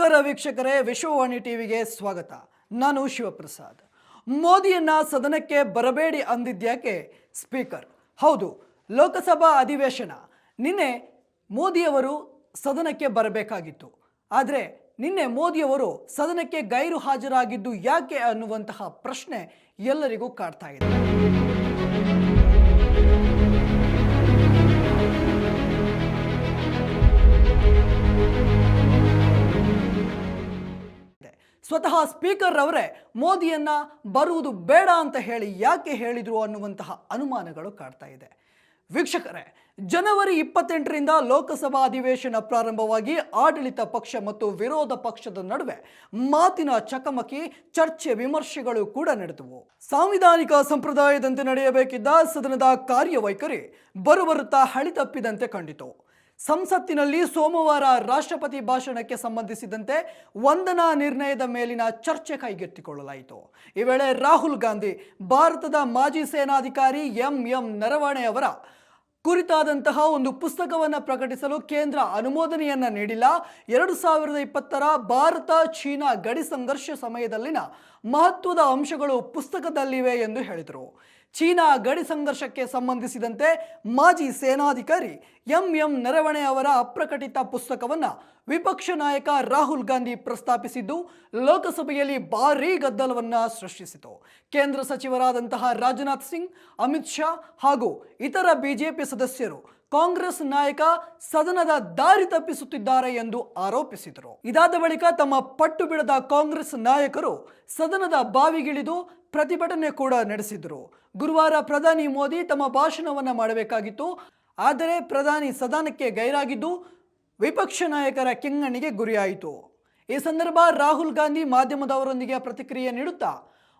ನಮಸ್ಕಾರ ವೀಕ್ಷಕರೇ, ವಿಶ್ವವಾಣಿ ಟಿವಿಗೆ ಸ್ವಾಗತ. ನಾನು ಶಿವಪ್ರಸಾದ್. ಮೋದಿಯನ್ನ ಸದನಕ್ಕೆ ಬರಬೇಡಿ ಅಂದಿದ್ಯಾಕೆ? ಸ್ಪೀಕರ್. ಹೌದು, ಲೋಕಸಭಾ ಅಧಿವೇಶನ. ನಿನ್ನೆ ಮೋದಿಯವರು ಸದನಕ್ಕೆ ಬರಬೇಕಾಗಿತ್ತು. ಆದರೆ ನಿನ್ನೆ ಮೋದಿಯವರು ಸದನಕ್ಕೆ ಗೈರು ಹಾಜರಾಗಿದ್ದು ಯಾಕೆ ಅನ್ನುವಂತಹ ಪ್ರಶ್ನೆ ಎಲ್ಲರಿಗೂ ಕಾಡ್ತಾ ಇದೆ. ಸ್ವತಃ ಸ್ಪೀಕರ್ ಅವರೇ ಮೋದಿಯನ್ನ ಬರುವುದು ಬೇಡ ಅಂತ ಹೇಳಿ ಯಾಕೆ ಹೇಳಿದರು ಅನ್ನುವಂತಹ ಅನುಮಾನಗಳು ಕಾಡ್ತಾ ಇದೆ. ವೀಕ್ಷಕರೇ, ಜನವರಿ ಇಪ್ಪತ್ತೆಂಟರಿಂದ ಲೋಕಸಭಾ ಅಧಿವೇಶನ ಪ್ರಾರಂಭವಾಗಿ ಆಡಳಿತ ಪಕ್ಷ ಮತ್ತು ವಿರೋಧ ಪಕ್ಷದ ನಡುವೆ ಮಾತಿನ ಚಕಮಕಿ, ಚರ್ಚೆ, ವಿಮರ್ಶೆಗಳು ಕೂಡ ನಡೆದವು. ಸಾಂವಿಧಾನಿಕ ಸಂಪ್ರದಾಯದಂತೆ ನಡೆಯಬೇಕಿದ್ದ ಸದನದ ಕಾರ್ಯವೈಖರಿ ಬರುಬರುತ್ತಾ ಹಳಿತಪ್ಪಿದಂತೆ ಕಂಡಿತು. ಸಂಸತ್ತಿನಲ್ಲಿ ಸೋಮವಾರ ರಾಷ್ಟ್ರಪತಿ ಭಾಷಣಕ್ಕೆ ಸಂಬಂಧಿಸಿದಂತೆ ವಂದನಾ ನಿರ್ಣಯದ ಮೇಲಿನ ಚರ್ಚೆ ಕೈಗೆತ್ತಿಕೊಳ್ಳಲಾಯಿತು. ಈ ವೇಳೆ ರಾಹುಲ್ ಗಾಂಧಿ, ಭಾರತದ ಮಾಜಿ ಸೇನಾಧಿಕಾರಿ ಎಂ ಎಂ ನರವಣೆ ಅವರ ಕುರಿತಾದಂತಹ ಒಂದು ಪುಸ್ತಕವನ್ನು ಪ್ರಕಟಿಸಲು ಕೇಂದ್ರ ಅನುಮೋದನೆಯನ್ನ ನೀಡಿಲ್ಲ. ಎರಡು ಸಾವಿರದ ಇಪ್ಪತ್ತರ ಭಾರತ ಚೀನಾ ಗಡಿ ಸಂಘರ್ಷ ಸಮಯದಲ್ಲಿನ ಮಹತ್ವದ ಅಂಶಗಳು ಪುಸ್ತಕದಲ್ಲಿವೆ ಎಂದು ಹೇಳಿದರು. ಚೀನಾ ಗಡಿ ಸಂಘರ್ಷಕ್ಕೆ ಸಂಬಂಧಿಸಿದಂತೆ ಮಾಜಿ ಸೇನಾಧಿಕಾರಿ ಎಂ ಎಂ ನರವಣೆ ಅವರ ಅಪ್ರಕಟಿತ ಪುಸ್ತಕವನ್ನು ವಿಪಕ್ಷ ನಾಯಕ ರಾಹುಲ್ ಗಾಂಧಿ ಪ್ರಸ್ತಾಪಿಸಿದ್ದು ಲೋಕಸಭೆಯಲ್ಲಿ ಭಾರೀ ಗದ್ದಲವನ್ನ ಸೃಷ್ಟಿಸಿತು. ಕೇಂದ್ರ ಸಚಿವರಾದಂತಹ ರಾಜನಾಥ್ ಸಿಂಗ್, ಅಮಿತ್ ಶಾ ಹಾಗೂ ಇತರ ಬಿಜೆಪಿ ಸದಸ್ಯರು ಕಾಂಗ್ರೆಸ್ ನಾಯಕ ಸದನದ ದಾರಿ ತಪ್ಪಿಸುತ್ತಿದ್ದಾರೆ ಎಂದು ಆರೋಪಿಸಿದರು. ಇದಾದ ಬಳಿಕ ತಮ್ಮ ಪಟ್ಟು ಬಿಡದ ಕಾಂಗ್ರೆಸ್ ನಾಯಕರು ಸದನದ ಬಾವಿಗಿಳಿದು ಪ್ರತಿಭಟನೆ ಕೂಡ ನಡೆಸಿದರು. ಗುರುವಾರ ಪ್ರಧಾನಿ ಮೋದಿ ತಮ್ಮ ಭಾಷಣವನ್ನು ಮಾಡಬೇಕಾಗಿತ್ತು. ಆದರೆ ಪ್ರಧಾನಿ ಸದನಕ್ಕೆ ಗೈರಾಗಿದ್ದು ವಿಪಕ್ಷ ನಾಯಕರ ಕೆಂಗಣ್ಣಿಗೆ ಗುರಿಯಾಯಿತು. ಈ ಸಂದರ್ಭ ರಾಹುಲ್ ಗಾಂಧಿ ಮಾಧ್ಯಮದವರೊಂದಿಗೆ ಪ್ರತಿಕ್ರಿಯೆ ನೀಡುತ್ತಾ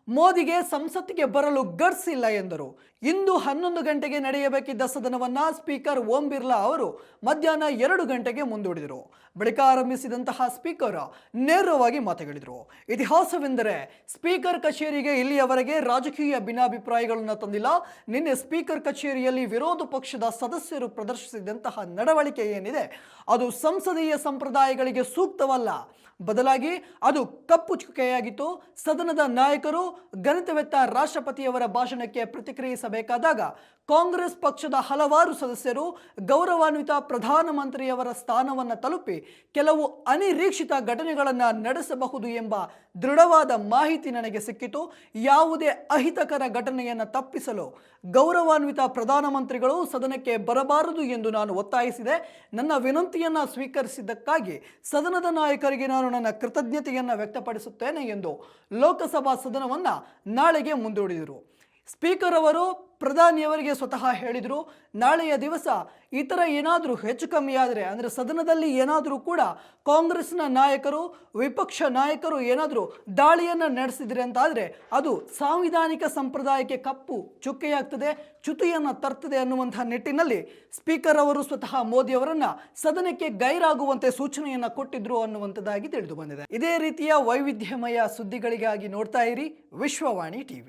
ಮೋದಿಗೆ ಸಂಸತ್ತಿಗೆ ಬರಲು ಗಟ್ಸ್ ಇಲ್ಲ ಎಂದರು. ಇಂದು ಹನ್ನೊಂದು ಗಂಟೆಗೆ ನಡೆಯಬೇಕಿದ್ದ ಸದನವನ್ನ ಸ್ಪೀಕರ್ ಓಂ ಬಿರ್ಲಾ ಅವರು ಮಧ್ಯಾಹ್ನ ಎರಡು ಗಂಟೆಗೆ ಮುಂದೂಡಿದರು. ಬಳಿಕ ಆರಂಭಿಸಿದಂತಹ ಸ್ಪೀಕರ್ ನೇರವಾಗಿ ಮಾತುಗಳಿದರು. ಇತಿಹಾಸವೆಂದರೆ ಸ್ಪೀಕರ್ ಕಚೇರಿಗೆ ಇಲ್ಲಿಯವರೆಗೆ ರಾಜಕೀಯ ಭಿನ್ನಾಭಿಪ್ರಾಯಗಳನ್ನು ತಂದಿಲ್ಲ. ನಿನ್ನೆ ಸ್ಪೀಕರ್ ಕಚೇರಿಯಲ್ಲಿ ವಿರೋಧ ಪಕ್ಷದ ಸದಸ್ಯರು ಪ್ರದರ್ಶಿಸಿದಂತಹ ನಡವಳಿಕೆ ಏನಿದೆ, ಅದು ಸಂಸದೀಯ ಸಂಪ್ರದಾಯಗಳಿಗೆ ಸೂಕ್ತವಲ್ಲ. ಬದಲಾಗಿ ಅದು ಕಪ್ಪು ಚುಕ್ಕೆಯಾಗಿತ್ತು. ಸದನದ ನಾಯಕರು ಗಣಿತವೆತ್ತ ರಾಷ್ಟ್ರಪತಿಯವರ ಭಾಷಣಕ್ಕೆ ಪ್ರತಿಕ್ರಿಯಿಸಬೇಕಾದಾಗ ಕಾಂಗ್ರೆಸ್ ಪಕ್ಷದ ಹಲವಾರು ಸದಸ್ಯರು ಗೌರವಾನ್ವಿತ ಪ್ರಧಾನಮಂತ್ರಿಯವರ ಸ್ಥಾನವನ್ನು ತಲುಪಿ ಕೆಲವು ಅನಿರೀಕ್ಷಿತ ಘಟನೆಗಳನ್ನು ನಡೆಸಬಹುದು ಎಂಬ ದೃಢವಾದ ಮಾಹಿತಿ ನನಗೆ ಸಿಕ್ಕಿತು. ಯಾವುದೇ ಅಹಿತಕರ ಘಟನೆಯನ್ನು ತಪ್ಪಿಸಲು ಗೌರವಾನ್ವಿತ ಪ್ರಧಾನಮಂತ್ರಿಗಳು ಸದನಕ್ಕೆ ಬರಬಾರದು ಎಂದು ನಾನು ಒತ್ತಾಯಿಸಿದೆ. ನನ್ನ ವಿನಂತಿಯನ್ನು ಸ್ವೀಕರಿಸಿದ್ದಕ್ಕಾಗಿ ಸದನದ ನಾಯಕರಿಗೆ ನಾನು ನನ್ನ ಕೃತಜ್ಞತೆಯನ್ನು ವ್ಯಕ್ತಪಡಿಸುತ್ತೇನೆ ಎಂದು ಲೋಕಸಭಾ ಸದನವನ್ನು ನಾಳೆಗೆ ಮುಂದೂಡಿದರು. ಸ್ಪೀಕರ್ ಅವರು ಪ್ರಧಾನಿಯವರಿಗೆ ಸ್ವತಃ ಹೇಳಿದರು, ನಾಳೆಯ ದಿವಸ ಈ ಥರ ಏನಾದರೂ ಹೆಚ್ಚು ಕಮ್ಮಿ ಆದರೆ, ಅಂದರೆ ಸದನದಲ್ಲಿ ಏನಾದರೂ ಕೂಡ ಕಾಂಗ್ರೆಸ್ನ ನಾಯಕರು, ವಿಪಕ್ಷ ನಾಯಕರು ಏನಾದರೂ ದಾಳಿಯನ್ನು ನಡೆಸಿದರೆ ಅಂತಾದರೆ ಅದು ಸಾಂವಿಧಾನಿಕ ಸಂಪ್ರದಾಯಕ್ಕೆ ಕಪ್ಪು ಚುಕ್ಕೆಯಾಗ್ತದೆ ಚ್ಯುತಿಯನ್ನು ತರ್ತದೆ ಅನ್ನುವಂಥ ನಿಟ್ಟಿನಲ್ಲಿ ಸ್ಪೀಕರ್ ಅವರು ಸ್ವತಃ ಮೋದಿಯವರನ್ನು ಸದನಕ್ಕೆ ಗೈರಾಗುವಂತೆ ಸೂಚನೆಯನ್ನು ಕೊಟ್ಟಿದ್ರು ಅನ್ನುವಂಥದ್ದಾಗಿ ತಿಳಿದು ಬಂದಿದೆ. ಇದೇ ರೀತಿಯ ವೈವಿಧ್ಯಮಯ ಸುದ್ದಿಗಳಿಗಾಗಿ ನೋಡ್ತಾ ಇರಿ ವಿಶ್ವವಾಣಿ ಟಿವಿ.